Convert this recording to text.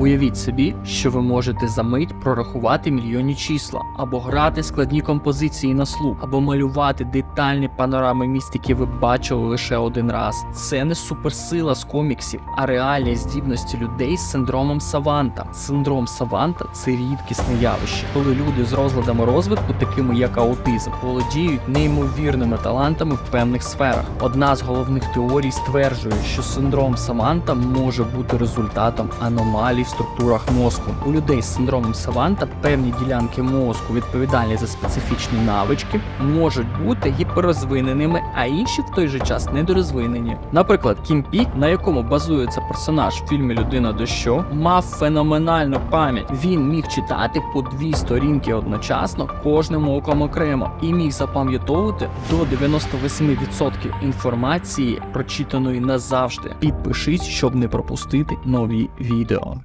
Уявіть собі, що ви можете за мить прорахувати мільйонні числа, або грати складні композиції на слух, або малювати детальні панорами міст, які ви бачили лише один раз. Це не суперсила з коміксів, а реальні здібності людей з синдромом Саванта. Синдром Саванта це рідкісне явище, коли люди з розладами розвитку, такими як аутизм, володіють неймовірними талантами в певних сферах. Одна з головних теорій стверджує, що синдром Саванта може бути результатом аномалій структурах мозку. У людей з синдромом Саванта певні ділянки мозку, відповідальні за специфічні навички, можуть бути гіперрозвиненими, а інші в той же час недорозвинені. Наприклад, Кім Пік, на якому базується персонаж в фільмі Людина дощу, мав феноменальну пам'ять. Він міг читати по дві сторінки одночасно кожним оком окремо і міг запам'ятовувати до 98% інформації, прочитаної назавжди. Підпишись, щоб не пропустити нові відео.